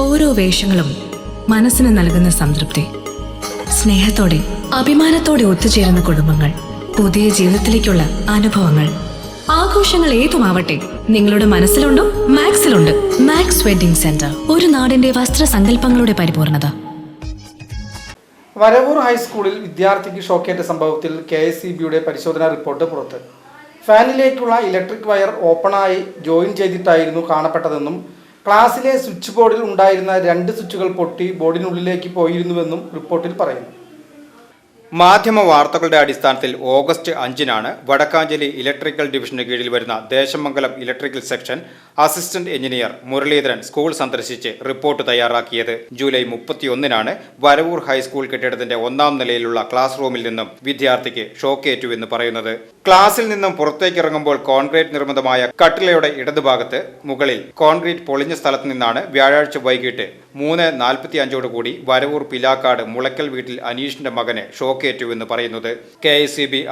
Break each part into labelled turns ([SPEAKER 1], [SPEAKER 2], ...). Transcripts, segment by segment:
[SPEAKER 1] ഓരോ വേഷങ്ങളും മനസ്സിന് നൽകുന്ന സംതൃപ്തി. സ്നേഹത്തോടെ അഭിമാനത്തോടെ ഒത്തുചേരുന്ന കുടുംബങ്ങൾ പുതിയ ജീവിതത്തിലേക്കുള്ള അനുഭവങ്ങൾ. ആഘോഷങ്ങൾ ഏതുമാവട്ടെ നിങ്ങളുടെ മനസ്സിലുണ്ടോ മാക്സിലുണ്ട്. മാക്സ് വെഡിംഗ് സെന്റർ ഒരു നാടിന്റെ വസ്ത്രസങ്കല്പങ്ങളുടെ പരിപൂർണത.
[SPEAKER 2] വരവൂർ ഹൈസ്കൂളിൽ വിദ്യാർത്ഥിക്ക് ഷോക്കേറ്റ സംഭവത്തിൽ കെ എസ് സി ബിയുടെ പരിശോധനാ റിപ്പോർട്ട് പുറത്ത്. ഫാനിലേക്കുള്ള ഇലക്ട്രിക് വയർ ഓപ്പണായി ജോയിൻ ചെയ്തിട്ടായിരുന്നു കാണപ്പെട്ടതെന്നും ക്ലാസ്സിലെ സ്വിച്ച് ബോർഡിൽ ഉണ്ടായിരുന്ന രണ്ട് സ്വിച്ചുകൾ പൊട്ടി ബോർഡിനുള്ളിലേക്ക് പോയിരുന്നുവെന്നും റിപ്പോർട്ടിൽ പറയുന്നു.
[SPEAKER 3] മാധ്യമ വാർത്തകളുടെ അടിസ്ഥാനത്തിൽ ഓഗസ്റ്റ് അഞ്ചിനാണ് വടക്കാഞ്ചേരി ഇലക്ട്രിക്കൽ ഡിവിഷന് കീഴിൽ വരുന്ന Deshamangalam electrical section assistant engineer Muraleedharan school സന്ദർശിച്ച് റിപ്പോർട്ട് തയ്യാറാക്കിയത്. ജൂലൈ മുപ്പത്തിയൊന്നിനാണ് വരവൂർ ഹൈസ്കൂൾ കെട്ടിടത്തിന്റെ ഒന്നാം നിലയിലുള്ള ക്ലാസ് റൂമിൽ നിന്നും വിദ്യാർത്ഥിക്ക് ഷോക്കേറ്റു എന്ന് പറയുന്നത്. ക്ലാസ്സിൽ നിന്നും പുറത്തേക്കിറങ്ങുമ്പോൾ കോൺക്രീറ്റ് നിർമ്മിതമായ കട്ടിലയുടെ ഇടതുഭാഗത്ത് മുകളിൽ കോൺക്രീറ്റ് പൊളിഞ്ഞ സ്ഥലത്ത് നിന്നാണ് വ്യാഴാഴ്ച വൈകിട്ട് മൂന്ന് നാൽപ്പത്തി അഞ്ചോടുകൂടി വരവൂർ പിലാക്കാട് മുളയ്ക്കൽ വീട്ടിൽ അനീഷിന്റെ മകന് ഷോക്കേറ്റു എന്ന് പറയുന്നത്. കെ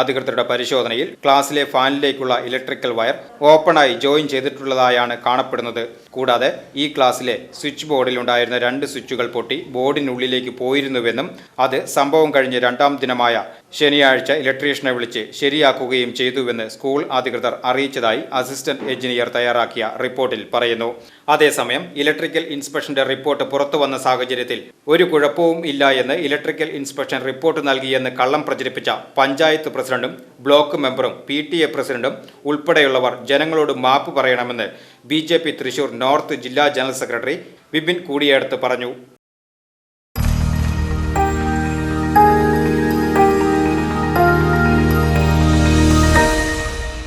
[SPEAKER 3] അധികൃതരുടെ പരിശോധനയിൽ ക്ലാസ്സിലെ ഫാനിലേക്കുള്ള ഇലക്ട്രിക്കൽ വയർ ഓപ്പണായി ജോയിൻ ചെയ്തിട്ടുള്ളതായാണ് കാണപ്പെടുന്നത്. കൂടാതെ ഈ ക്ലാസ്സിലെ സ്വിച്ച് ബോർഡിലുണ്ടായിരുന്ന രണ്ട് സ്വിച്ചുകൾ പൊട്ടി ബോർഡിനുള്ളിലേക്ക് പോയിരുന്നുവെന്നും അത് സംഭവം കഴിഞ്ഞ് രണ്ടാം ദിനമായ ശനിയാഴ്ച ഇലക്ട്രീഷ്യനെ വിളിച്ച് ശരിയാക്കുകയും ചെയ്തുവെന്ന് സ്കൂൾ അധികൃതർ അറിയിച്ചതായി അസിസ്റ്റന്റ് എഞ്ചിനീയർ തയ്യാറാക്കിയ റിപ്പോർട്ടിൽ പറയുന്നു. അതേസമയം ഇലക്ട്രിക്കൽ ഇൻസ്പെക്ഷന്റെ റിപ്പോർട്ട് പുറത്തു വന്ന സാഹചര്യത്തിൽ ഒരു കുഴപ്പവും ഇല്ല എന്ന് ഇലക്ട്രിക്കൽ ഇൻസ്പെക്ഷൻ റിപ്പോർട്ട് നൽകിയെന്ന് കള്ളം പ്രചരിപ്പിച്ച പഞ്ചായത്ത് പ്രസിഡന്റും ബ്ലോക്ക് മെമ്പറും പി ടി എ പ്രസിഡന്റും ഉൾപ്പെടെയുള്ളവർ ജനങ്ങളോട് മാപ്പ് പറയണമെന്ന് ബി തൃശൂർ നോർത്ത് ജില്ലാ ജനറൽ സെക്രട്ടറി വിപിൻ കൂടിയേടത്ത് പറഞ്ഞു.